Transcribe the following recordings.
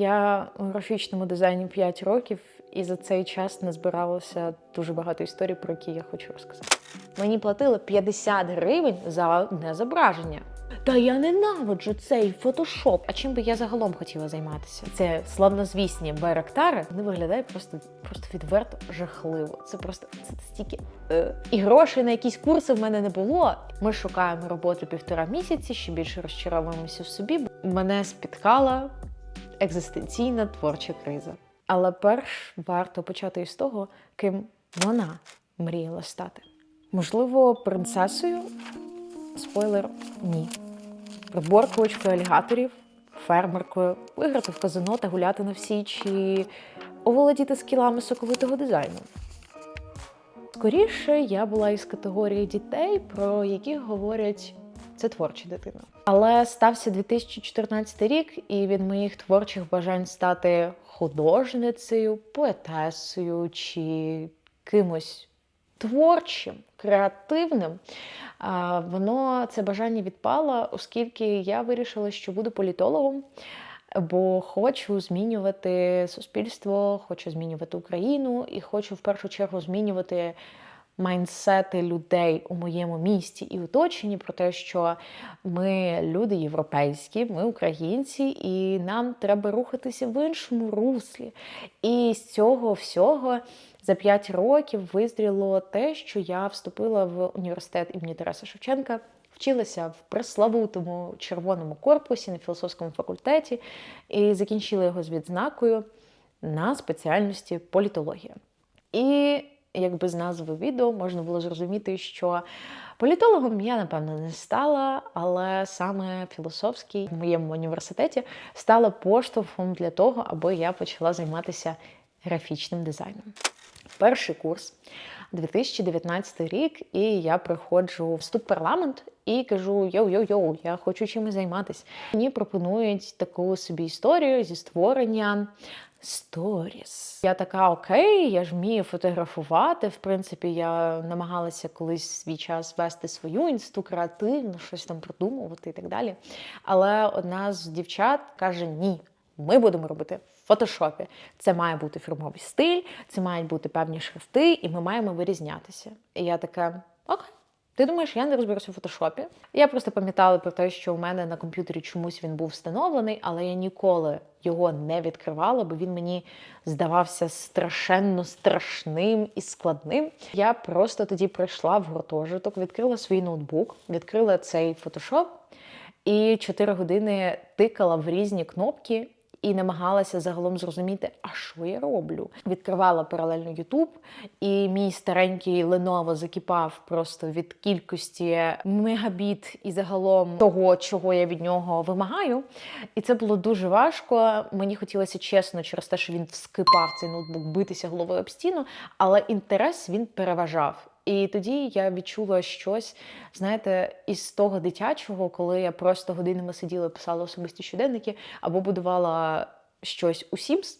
Я у графічному дизайні 5 років, і за цей час назбиралося дуже багато історій, про які я хочу розказати. Мені платили 50 гривень за одне зображення. Та я ненавиджу цей фотошоп. А чим би я загалом хотіла займатися? Це славнозвісні байрактари. Вони виглядають просто, просто відверто жахливо. Це просто це стільки. Е. І грошей на якісь курси в мене не було. Ми шукаємо роботу півтора місяці, ще більше розчаровуємося в собі. Мене спіткала екзистенційна творча криза. Але перш варто почати із того, ким вона мріяла стати. Можливо, принцесою? Спойлер ні. Приборкувачкою алігаторів, фермеркою, виграти в казино та гуляти на всі, чи оволодіти скілами соковитого дизайну. Скоріше я була із категорії дітей, про яких говорять це творча дитина. Але стався 2014 рік, і від моїх творчих бажань стати художницею, поетесою чи кимось творчим, креативним. Воно це бажання відпало, оскільки я вирішила, що буду політологом. Бо хочу змінювати суспільство, хочу змінювати Україну і хочу в першу чергу змінювати майндсети людей у моєму місті і оточенні про те, що ми люди європейські, ми українці, і нам треба рухатися в іншому руслі. І з цього всього за 5 років визріло те, що я вступила в університет імені Тараса Шевченка. Вчилася в преславутому червоному корпусі на філософському факультеті і закінчила його з відзнакою на спеціальності політологія. І якби з назви відео можна було зрозуміти, що політологом я, напевно, не стала, але саме філософський в моєму університеті стала поштовхом для того, аби я почала займатися графічним дизайном. Перший курс 2019 рік, і я приходжу в студ парламент і кажу: йоу-йоу-йоу, я хочу чимось займатися. Мені пропонують таку собі історію зі створення Сторіс. Я така окей, я ж вмію фотографувати. В принципі, я намагалася колись свій час вести свою інсту креативно, щось там придумувати і так далі. Але одна з дівчат каже: Ні, ми будемо робити в фотошопі. Це має бути фірмовий стиль, це мають бути певні шрифти, і ми маємо вирізнятися. І я така, окей. Ти думаєш, я не розберуся в фотошопі? Я просто пам'ятала про те, що у мене на комп'ютері чомусь він був встановлений, але я ніколи його не відкривала, бо він мені здавався страшенно страшним і складним. Я просто тоді прийшла в гуртожиток, відкрила свій ноутбук, відкрила цей фотошоп і 4 години тикала в різні кнопки і намагалася загалом зрозуміти, а що я роблю. Відкривала паралельно Ютуб, і мій старенький Lenovo закипав просто від кількості мегабіт і загалом того, чого я від нього вимагаю. І це було дуже важко. Мені хотілося чесно, через те, що він вскипав цей ноутбук, битися головою об стіну, але інтерес він переважав. І тоді я відчула щось, знаєте, із того дитячого, коли я просто годинами сиділа, писала особисті щоденники або будувала щось у Sims.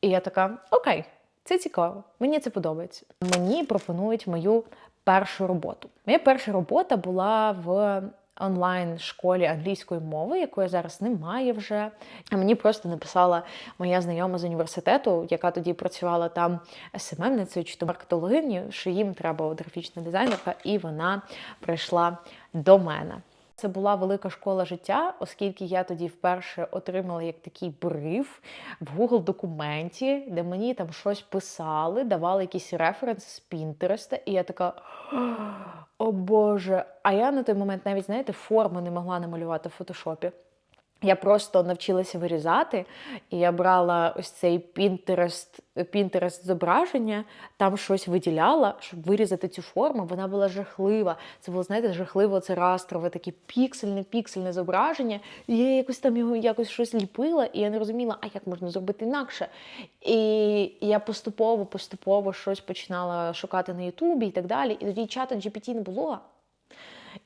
І я така: Окей, це цікаво, мені це подобається. Мені пропонують мою першу роботу. Моя перша робота була в онлайн-школі англійської мови, якої зараз немає вже. А мені просто написала моя знайома з університету, яка тоді працювала там СММницею чи то маркетологиню, що їм треба графічна дизайнерка, і вона прийшла до мене. Це була велика школа життя, оскільки я тоді вперше отримала як такий бриф в Google документі, де мені там щось писали, давали якісь референси з Пінтереста, і я така. О Боже! А я на той момент навіть, знаєте, форму не могла намалювати в фотошопі. Я просто навчилася вирізати, і я брала ось цей Pinterest, Pinterest зображення, там щось виділяла, щоб вирізати цю форму. Вона була жахлива. Це було, знаєте, жахливо, це растрове, таке піксельне, піксельне зображення. І я якось там його якось щось ліпила, і я не розуміла, а як можна зробити інакше. І я поступово-поступово щось починала шукати на Ютубі і так далі. І тоді чата GPT не було.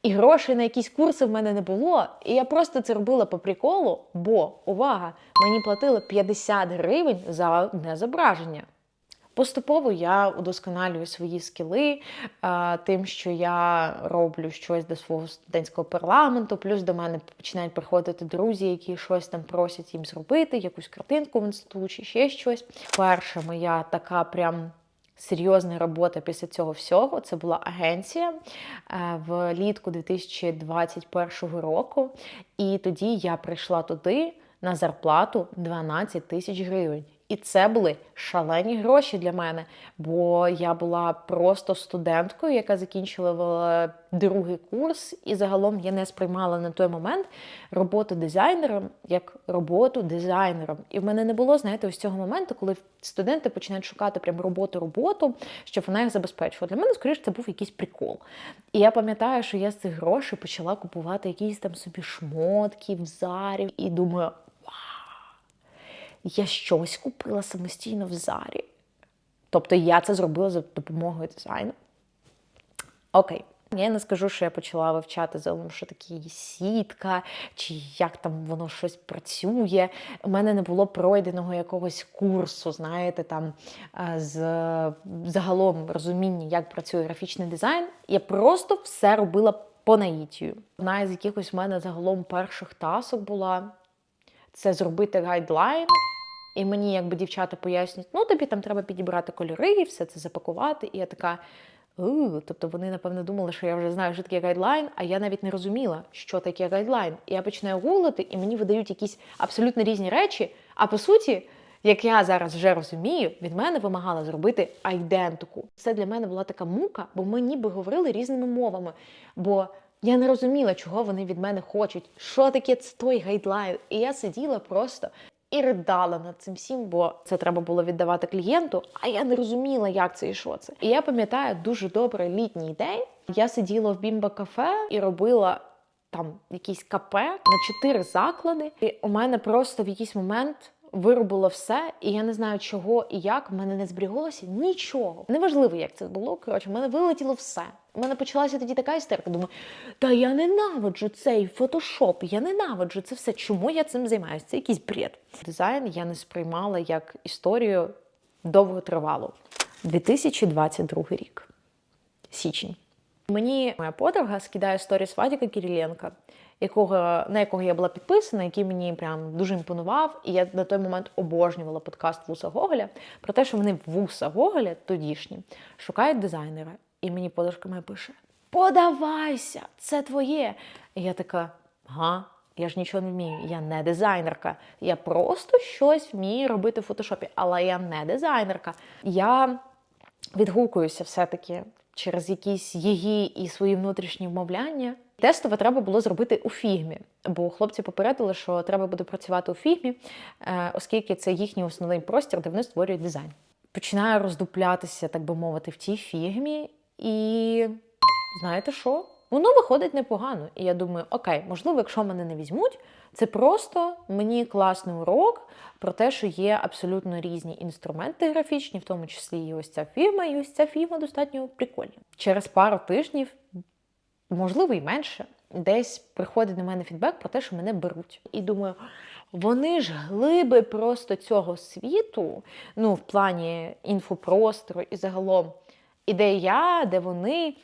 І грошей на якісь курси в мене не було. І я просто це робила по приколу, бо, увага, мені платили 50 гривень за одне зображення. Поступово я удосконалюю свої скіли а, тим, що я роблю щось до свого студентського парламенту. Плюс до мене починають приходити друзі, які щось там просять їм зробити, якусь картинку в інститут чи ще щось. Перша моя така прям. Серйозна робота після цього всього це була агенція е, влітку 2021 року. І тоді я прийшла туди на зарплату 12 тисяч гривень. І це були шалені гроші для мене, бо я була просто студенткою, яка закінчила другий курс, і загалом я не сприймала на той момент роботу дизайнером як роботу дизайнером. І в мене не було, знаєте, ось цього моменту, коли студенти починають шукати прям роботу-роботу, щоб вона їх забезпечувала. Для мене, скоріше, це був якийсь прикол. І я пам'ятаю, що я з цих грошей почала купувати якісь там собі шмотки в зарі, і думаю я щось купила самостійно в зарі. Тобто я це зробила за допомогою дизайну. Окей. Я не скажу, що я почала вивчати загалом, що таке сітка, чи як там воно щось працює. У мене не було пройденого якогось курсу, знаєте, там з загалом розуміння, як працює графічний дизайн. Я просто все робила по наїтію. Одна з якихось в мене загалом перших тасок була це зробити гайдлайн. І мені, якби дівчата пояснюють, ну тобі там треба підібрати кольори, і все це запакувати. І я така. Тобто вони, напевно, думали, що я вже знаю, що таке гайдлайн, а я навіть не розуміла, що таке гайдлайн. І я починаю гуглити, і мені видають якісь абсолютно різні речі. А по суті, як я зараз вже розумію, від мене вимагала зробити айдентику. Це для мене була така мука, бо ми ніби говорили різними мовами. Бо я не розуміла, чого вони від мене хочуть, що таке це той гайдлайн. І я сиділа просто і ридала над цим всім, бо це треба було віддавати клієнту, а я не розуміла, як це і що це. І я пам'ятаю дуже добре літній день. Я сиділа в бімба кафе і робила. Там якісь КП на чотири заклади, і у мене просто в якийсь момент виробило все, і я не знаю, чого і як. В мене не зберіглося нічого. Неважливо, як це було. Коротше, в мене вилетіло все. У мене почалася тоді така істерика. Думаю, та я ненавиджу цей фотошоп, я ненавиджу це все. Чому я цим займаюся? Це якийсь бред. Дизайн я не сприймала як історію довго тривалу. 2022 рік. Січень. Мені моя подруга скидає сторіс Вадіка Кириленка, якого, на якого я була підписана, який мені прям дуже імпонував. І я на той момент обожнювала подкаст Вуса Гоголя про те, що вони Вуса Гоголя тодішні шукають дизайнера. І мені подружка моя пише: Подавайся, це твоє. І я така, га. Я ж нічого не вмію, я не дизайнерка. Я просто щось вмію робити в фотошопі, але я не дизайнерка. Я відгукуюся все-таки через якісь її і свої внутрішні вмовляння. Тестове треба було зробити у фігмі, бо хлопці попередили, що треба буде працювати у фігмі, е, оскільки це їхній основний простір, де вони створюють дизайн. Починаю роздуплятися, так би мовити, в тій фігмі, і знаєте що? Воно виходить непогано. І я думаю, окей, можливо, якщо мене не візьмуть, це просто мені класний урок про те, що є абсолютно різні інструменти графічні, в тому числі і ось ця фірма, і ось ця фірма достатньо прикольна. Через пару тижнів, можливо, і менше, десь приходить до мене фідбек про те, що мене беруть. І думаю, вони ж глиби просто цього світу, ну, в плані інфопростору і загалом. І де я, де вони,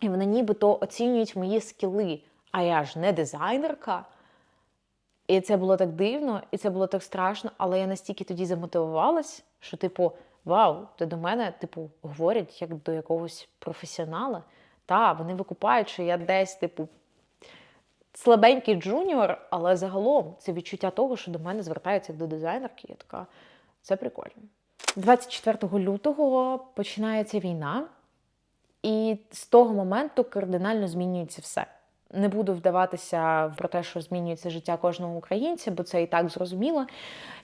і вони нібито оцінюють мої скіли. А я ж не дизайнерка. І це було так дивно, і це було так страшно, але я настільки тоді замотивувалась, що, типу, вау, то до мене, типу, говорять як до якогось професіонала. Та, вони викупають, що я десь, типу, слабенький джуніор, але загалом це відчуття того, що до мене звертаються як до дизайнерки. Я така, це прикольно. 24 лютого починається війна, і з того моменту кардинально змінюється все. Не буду вдаватися про те, що змінюється життя кожного українця, бо це і так зрозуміло.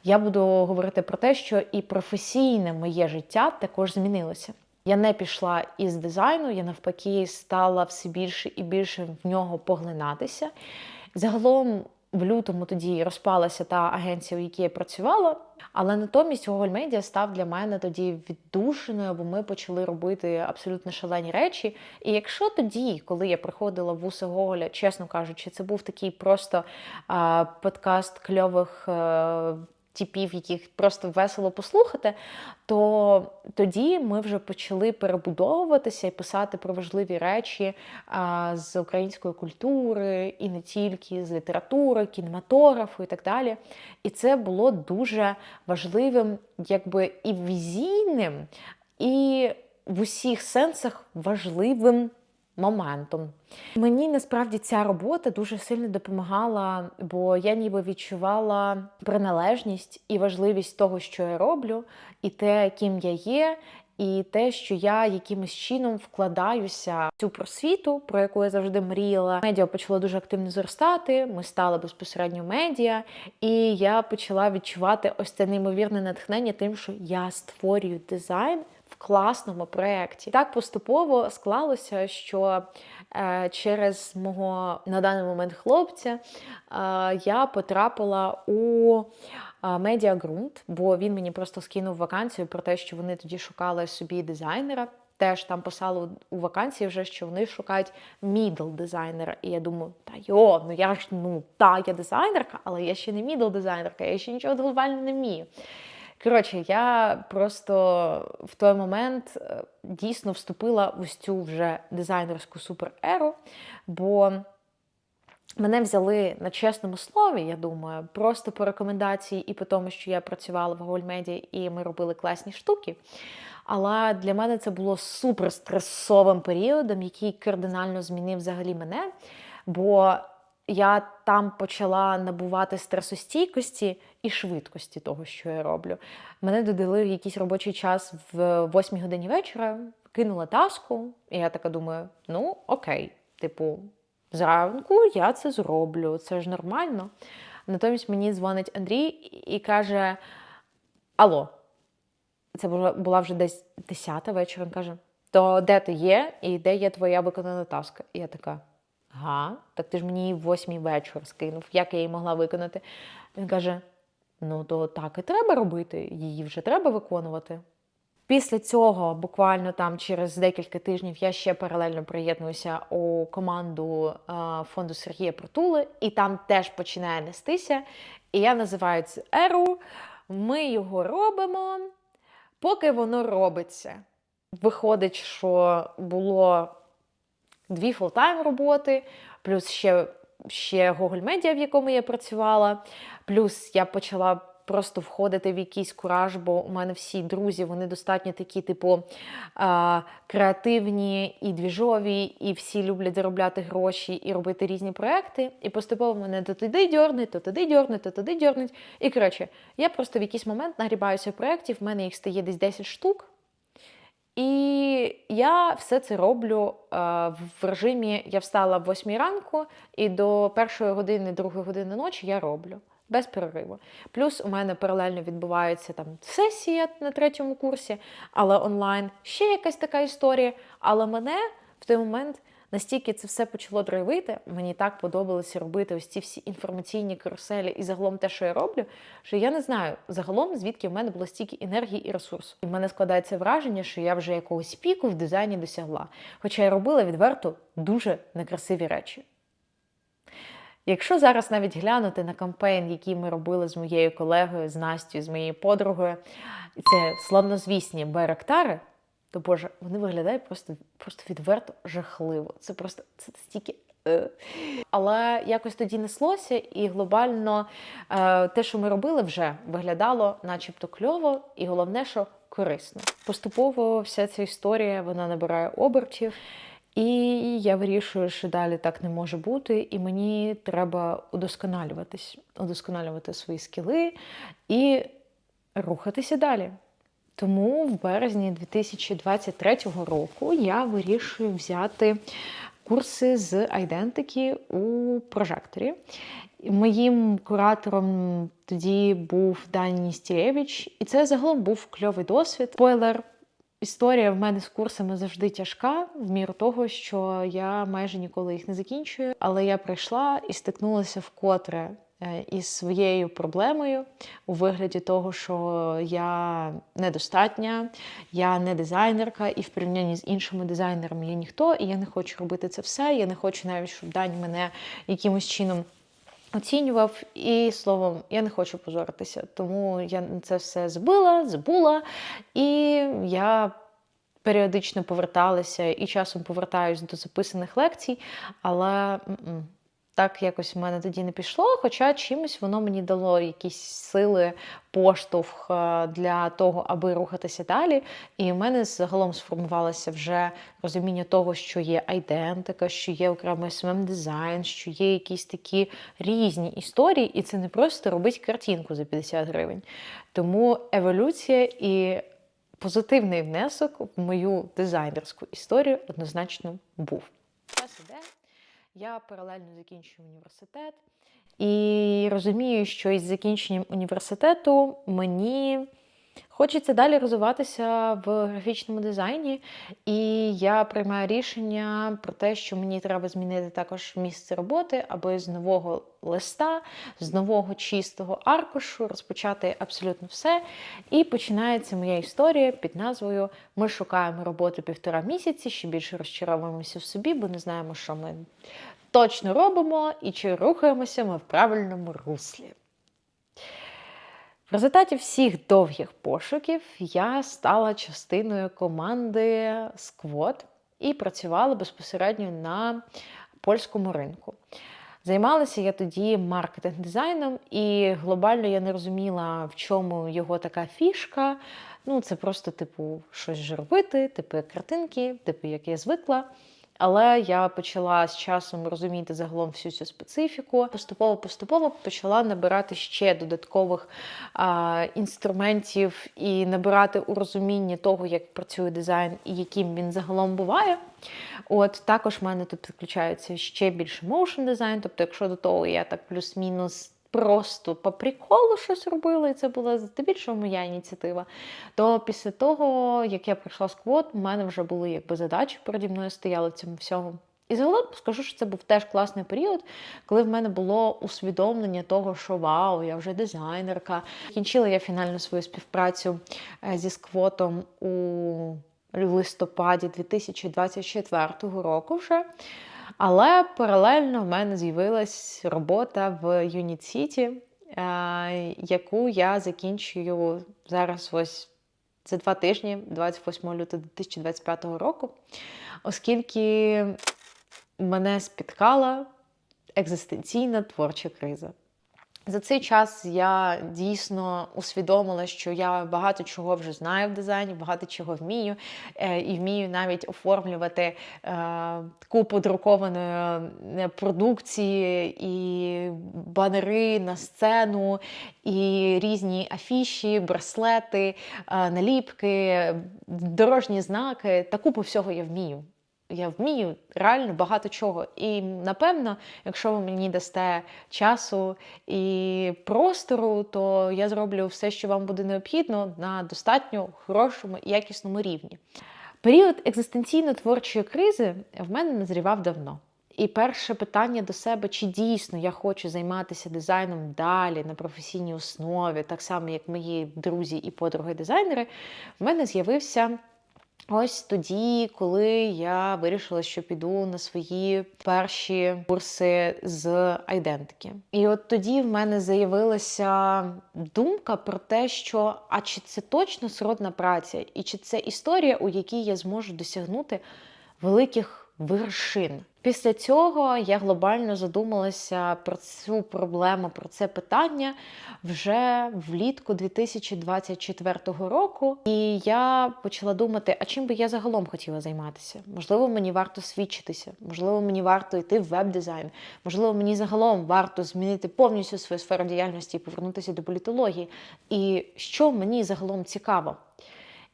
Я буду говорити про те, що і професійне моє життя також змінилося. Я не пішла із дизайну, я навпаки стала все більше і більше в нього поглинатися. Загалом в лютому тоді розпалася та агенція, в якій я працювала. Але натомість Google Media став для мене тоді віддушеною, бо ми почали робити абсолютно шалені речі. І якщо тоді, коли я приходила в вуса Гоголя, чесно кажучи, це був такий просто а, подкаст кльових. А, типів, яких просто весело послухати, то тоді ми вже почали перебудовуватися і писати про важливі речі а, з української культури, і не тільки з літератури, кінематографу і так далі. І це було дуже важливим, якби і візійним, і в усіх сенсах важливим моментом. Мені насправді ця робота дуже сильно допомагала, бо я ніби відчувала приналежність і важливість того, що я роблю, і те, ким я є. І те, що я якимось чином вкладаюся в цю просвіту, про яку я завжди мріяла. Медіа почало дуже активно зростати. Ми стали безпосередньо медіа, і я почала відчувати ось це неймовірне натхнення, тим, що я створюю дизайн класному проєкті. Так поступово склалося, що е, через мого на даний момент хлопця е, я потрапила у медіагрунт, бо він мені просто скинув вакансію про те, що вони тоді шукали собі дизайнера. Теж там писали у вакансії вже, що вони шукають мідл дизайнера. І я думаю, та йо, ну я ж ну та я дизайнерка, але я ще не мідл дизайнерка, я ще нічого глобально не вмію. Коротше, я просто в той момент е, дійсно вступила в ось цю вже дизайнерську супереру, бо мене взяли на чесному слові, я думаю, просто по рекомендації і по тому, що я працювала в Гольмеді і ми робили класні штуки. Але для мене це було супер стресовим періодом, який кардинально змінив взагалі мене. Бо я там почала набувати стресостійкості і швидкості того, що я роблю. Мене додали в якийсь робочий час в 8 годині вечора, кинула таску, і я така думаю: ну окей, типу, зранку я це зроблю, це ж нормально. Натомість мені дзвонить Андрій і каже: Алло, це була вже десь 10 вечора. Він каже: То де ти є, і де є твоя виконана таска? І я така. Ага, так ти ж мені її в восьмій вечір скинув, як я її могла виконати. Він каже: ну, то так і треба робити, її вже треба виконувати. Після цього, буквально там через декілька тижнів, я ще паралельно приєднуюся у команду а, фонду Сергія Притули, і там теж починає нестися. І я називаю це еру. Ми його робимо, поки воно робиться. Виходить, що було дві фултайм роботи, плюс ще ще Google Media, в якому я працювала. Плюс я почала просто входити в якийсь кураж, бо у мене всі друзі вони достатньо такі, типу, креативні і двіжові, і всі люблять заробляти гроші і робити різні проекти. І поступово мене то туди дьорнуть, то туди дьорнуть, то туди дьорнуть. І коротше, я просто в якийсь момент нагрібаюся проєктів, в мене їх стає десь 10 штук. І я все це роблю е, в режимі я встала в 8 ранку, і до першої години, другої години ночі я роблю без перериву. Плюс у мене паралельно відбувається там сесія на третьому курсі, але онлайн ще якась така історія. Але мене в той момент настільки це все почало драйвити, мені так подобалося робити ось ці всі інформаційні каруселі і загалом те, що я роблю, що я не знаю загалом, звідки в мене було стільки енергії і ресурсу. І в мене складається враження, що я вже якогось піку в дизайні досягла. Хоча я робила відверто дуже некрасиві речі. Якщо зараз навіть глянути на кампейн, який ми робили з моєю колегою, з Настю, з моєю подругою, це славнозвісні байрактари, то Боже, вони виглядають просто просто відверто жахливо. Це просто це стільки. Е. Але якось тоді неслося, і глобально е, те, що ми робили, вже виглядало, начебто, кльово, і головне, що корисно. Поступово вся ця історія вона набирає обертів. І я вирішую, що далі так не може бути, і мені треба удосконалюватись, удосконалювати свої скіли і рухатися далі. Тому в березні 2023 року я вирішую взяти курси з айдентики у прожекторі. Моїм куратором тоді був Дані Стілєвич, і це загалом був кльовий досвід. Спойлер, історія в мене з курсами завжди тяжка, в міру того, що я майже ніколи їх не закінчую. Але я прийшла і стикнулася вкотре із своєю проблемою у вигляді того, що я недостатня, я не дизайнерка, і в порівнянні з іншими дизайнерами я ніхто, і я не хочу робити це все. Я не хочу навіть, щоб дані мене якимось чином оцінював. І словом, я не хочу позоритися, тому я це все збила, забула, і я. Періодично поверталася і часом повертаюсь до записаних лекцій, але м-м, так якось в мене тоді не пішло. Хоча чимось воно мені дало якісь сили, поштовх е, для того, аби рухатися далі. І в мене загалом сформувалося вже розуміння того, що є айдентика, що є окремий смм дизайн, що є якісь такі різні історії, і це не просто робити картинку за 50 гривень. Тому еволюція і позитивний внесок в мою дизайнерську історію однозначно був. Час іде. Я паралельно закінчую університет. І розумію, що із закінченням університету мені хочеться далі розвиватися в графічному дизайні, і я приймаю рішення про те, що мені треба змінити також місце роботи, аби з нового листа, з нового чистого аркушу розпочати абсолютно все. І починається моя історія під назвою Ми шукаємо роботу півтора місяці, ще більше розчаровуємося в собі, бо не знаємо, що ми точно робимо і чи рухаємося ми в правильному руслі. В результаті всіх довгих пошуків я стала частиною команди Squad і працювала безпосередньо на польському ринку. Займалася я тоді маркетинг-дизайном, і глобально я не розуміла, в чому його така фішка. Ну, це просто, типу, щось ж типу картинки, типу, як я звикла. Але я почала з часом розуміти загалом всю цю специфіку. Поступово-поступово почала набирати ще додаткових а, інструментів і набирати у розумінні того, як працює дизайн і яким він загалом буває. От Також в мене тут підключається ще більше моушн дизайн. Тобто, якщо до того я так плюс-мінус просто по приколу щось робила, і це була здебільшого моя ініціатива. То після того, як я прийшла з квот, у мене вже були якби задачі переді мною стояли цьому всьому. І загалом скажу, що це був теж класний період, коли в мене було усвідомлення того, що вау, я вже дизайнерка. Кінчила я фінально свою співпрацю е, зі сквотом у листопаді 2024 року вже. Але паралельно в мене з'явилась робота в Unit City, е, яку я закінчую зараз ось за два тижні, 28 лютого 2025 року, оскільки мене спіткала екзистенційна творча криза. За цей час я дійсно усвідомила, що я багато чого вже знаю в дизайні, багато чого вмію, е, і вмію навіть оформлювати е, купу друкованої е, продукції, і банери на сцену, і різні афіші, браслети, наліпки, дорожні знаки. Та купу всього я вмію. Я вмію реально багато чого. І напевно, якщо ви мені дасте часу і простору, то я зроблю все, що вам буде необхідно, на достатньо хорошому і якісному рівні. Період екзистенційно-творчої кризи в мене назрівав давно. І перше питання до себе, чи дійсно я хочу займатися дизайном далі на професійній основі, так само, як мої друзі і подруги-дизайнери, в мене з'явився. Ось тоді, коли я вирішила, що піду на свої перші курси з айдентики. І от тоді в мене з'явилася думка про те, що а чи це точно сродна праця, і чи це історія, у якій я зможу досягнути великих вершин. Після цього я глобально задумалася про цю проблему, про це питання вже влітку 2024 року. І я почала думати, а чим би я загалом хотіла займатися? Можливо, мені варто свідчитися, можливо, мені варто йти в веб-дизайн, можливо, мені загалом варто змінити повністю свою сферу діяльності і повернутися до політології. І що мені загалом цікаво?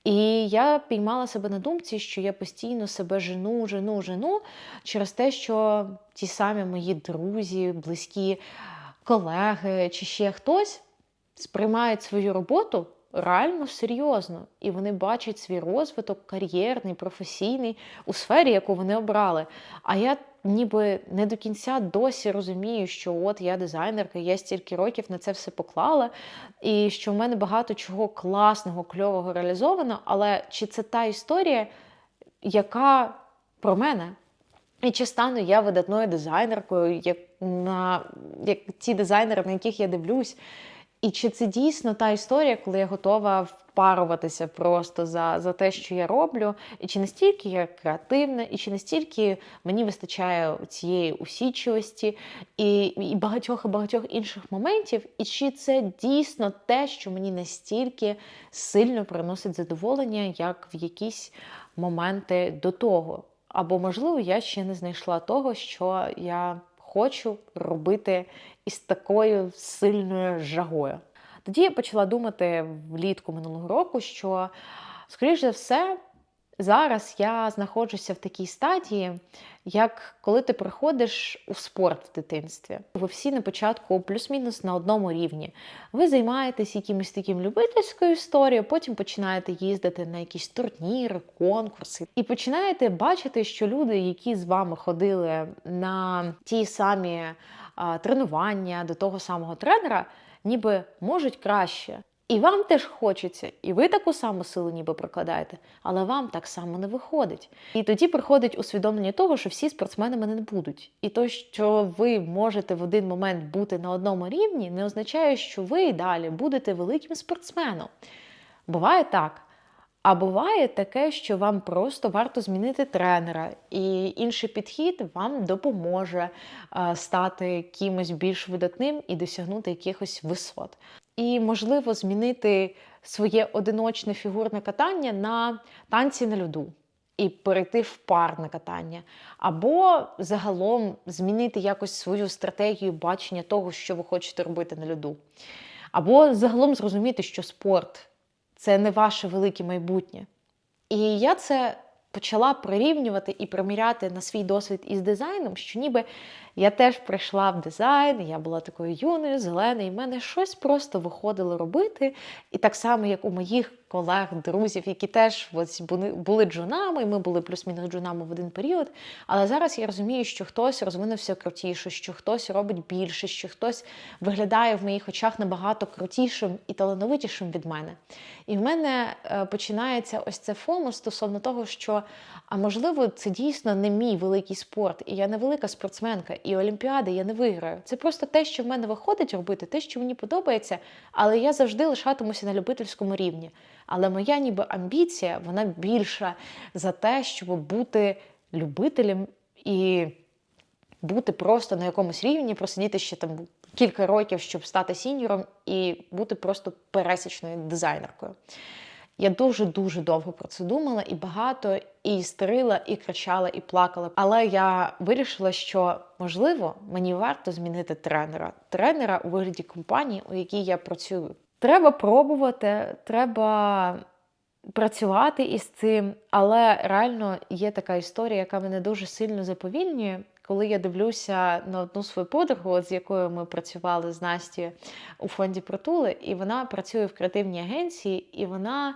І я піймала себе на думці, що я постійно себе жену, жену, жену через те, що ті самі мої друзі, близькі колеги чи ще хтось сприймають свою роботу реально серйозно, і вони бачать свій розвиток кар'єрний, професійний у сфері, яку вони обрали. А я ніби не до кінця досі розумію, що от я дизайнерка, я стільки років на це все поклала, і що в мене багато чого класного, кльового реалізовано. Але чи це та історія, яка про мене? І чи стану я видатною дизайнеркою, як на як ті дизайнери, на яких я дивлюсь, і чи це дійсно та історія, коли я готова впаруватися просто за за те, що я роблю, і чи настільки я креативна, і чи настільки мені вистачає цієї усічливості? І і багатьох і багатьох інших моментів, і чи це дійсно те, що мені настільки сильно приносить задоволення, як в якісь моменти до того? Або, можливо, я ще не знайшла того, що я хочу робити із такою сильною жагою. Тоді я почала думати влітку минулого року, що, скоріш за все, зараз я знаходжуся в такій стадії, як коли ти приходиш у спорт в дитинстві. Ви всі на початку плюс-мінус на одному рівні. Ви займаєтесь якимось таким любительською історією, потім починаєте їздити на якісь турніри, конкурси, і починаєте бачити, що люди, які з вами ходили на ті самі тренування до того самого тренера, ніби можуть краще. І вам теж хочеться, і ви таку саму силу ніби прикладаєте, але вам так само не виходить. І тоді приходить усвідомлення того, що всі спортсменами не будуть. І то, що ви можете в один момент бути на одному рівні, не означає, що ви і далі будете великим спортсменом. Буває так. А буває таке, що вам просто варто змінити тренера, і інший підхід вам допоможе стати кимось більш видатним і досягнути якихось висот і, можливо, змінити своє одиночне фігурне катання на танці на льоду. І перейти в парне катання, або загалом змінити якось свою стратегію бачення того, що ви хочете робити на льоду. Або загалом зрозуміти, що спорт це не ваше велике майбутнє. І я це почала прирівнювати і приміряти на свій досвід із дизайном, що ніби я теж прийшла в дизайн, я була такою юною, зеленою, і в мене щось просто виходило робити. І так само, як у моїх колег, друзів, які теж ось були джунами, ми були плюс-мінус джунами в один період. Але зараз я розумію, що хтось розвинувся крутіше, що хтось робить більше, що хтось виглядає в моїх очах набагато крутішим і талановитішим від мене. І в мене е, починається ось це фомо стосовно того, що а можливо, це дійсно не мій великий спорт, і я не велика спортсменка, і Олімпіади я не виграю. Це просто те, що в мене виходить робити, те, що мені подобається, але я завжди лишатимуся на любительському рівні. Але моя ніби амбіція, вона більша за те, щоб бути любителем і бути просто на якомусь рівні, просидіти ще там кілька років, щоб стати сіньором, і бути просто пересічною дизайнеркою. Я дуже-дуже довго про це думала і багато, і істерила, і кричала, і плакала. Але я вирішила, що можливо мені варто змінити тренера. Тренера у вигляді компанії, у якій я працюю. Треба пробувати, треба працювати із цим, але реально є така історія, яка мене дуже сильно заповільнює. Коли я дивлюся на одну свою подругу, з якою ми працювали з Настю у фонді Протули, і вона працює в креативній агенції, і вона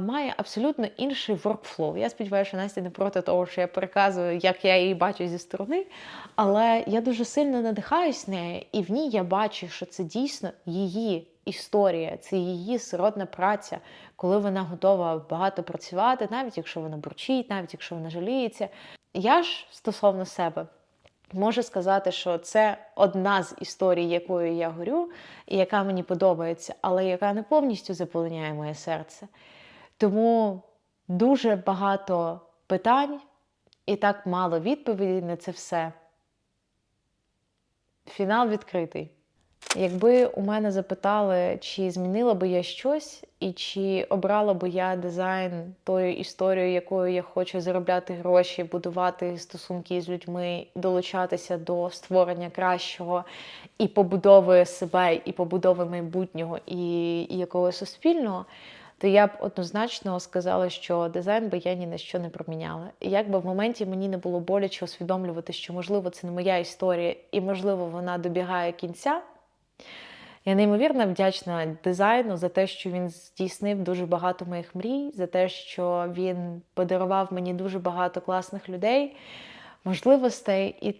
має абсолютно інший воркфлоу. Я сподіваюся, Настя не проти того, що я переказую, як я її бачу зі сторони. Але я дуже сильно надихаюсь нею, і в ній я бачу, що це дійсно її історія, це її сиротна праця, коли вона готова багато працювати, навіть якщо вона бурчить, навіть якщо вона жаліється. Я ж стосовно себе можу сказати, що це одна з історій, якою я горю, і яка мені подобається, але яка не повністю заполоняє моє серце. Тому дуже багато питань і так мало відповідей на це все. Фінал відкритий. Якби у мене запитали, чи змінила би я щось, і чи обрала би я дизайн тою історією, якою я хочу заробляти гроші, будувати стосунки з людьми, долучатися до створення кращого і побудови себе, і побудови майбутнього, і, і якогось суспільного, то я б однозначно сказала, що дизайн би я ні на що не проміняла. І як би в моменті мені не було боляче усвідомлювати, що можливо це не моя історія, і можливо вона добігає кінця. Я неймовірно вдячна дизайну за те, що він здійснив дуже багато моїх мрій, за те, що він подарував мені дуже багато класних людей, можливостей. І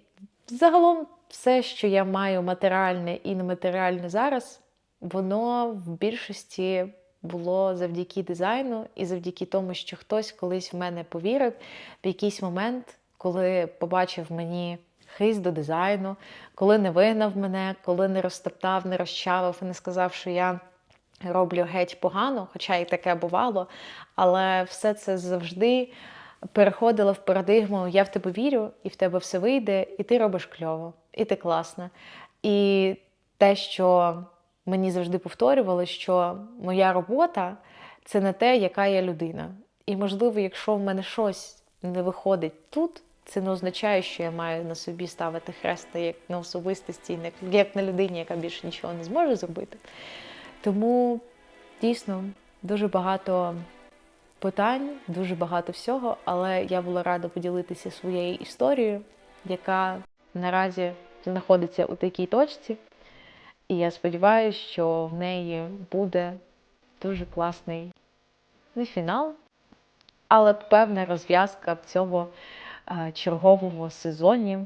загалом все, що я маю матеріальне і нематеріальне зараз, воно в більшості було завдяки дизайну і завдяки тому, що хтось колись в мене повірив в якийсь момент коли побачив мені хист до дизайну, коли не вигнав мене, коли не розтоптав, не розчавив і не сказав, що я роблю геть погано, хоча і таке бувало. Але все це завжди переходило в парадигму Я в тебе вірю, і в тебе все вийде, і ти робиш кльово, і ти класна. І те, що мені завжди повторювали, що моя робота це не те, яка я людина. І, можливо, якщо в мене щось не виходить тут, це не означає, що я маю на собі ставити хреста як на особистості, як на людині, яка більше нічого не зможе зробити. Тому дійсно дуже багато питань, дуже багато всього, але я була рада поділитися своєю історією, яка наразі знаходиться у такій точці. І я сподіваюся, що в неї буде дуже класний не фінал, але певна розв'язка в цьому е, черговому сезоні.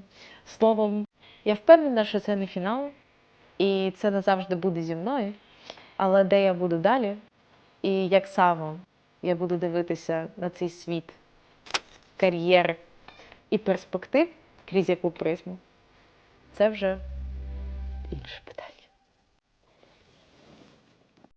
Словом, я впевнена, що це не фінал, і це назавжди буде зі мною. Але де я буду далі, і як саме я буду дивитися на цей світ кар'єр і перспектив крізь яку призму, це вже інше питання.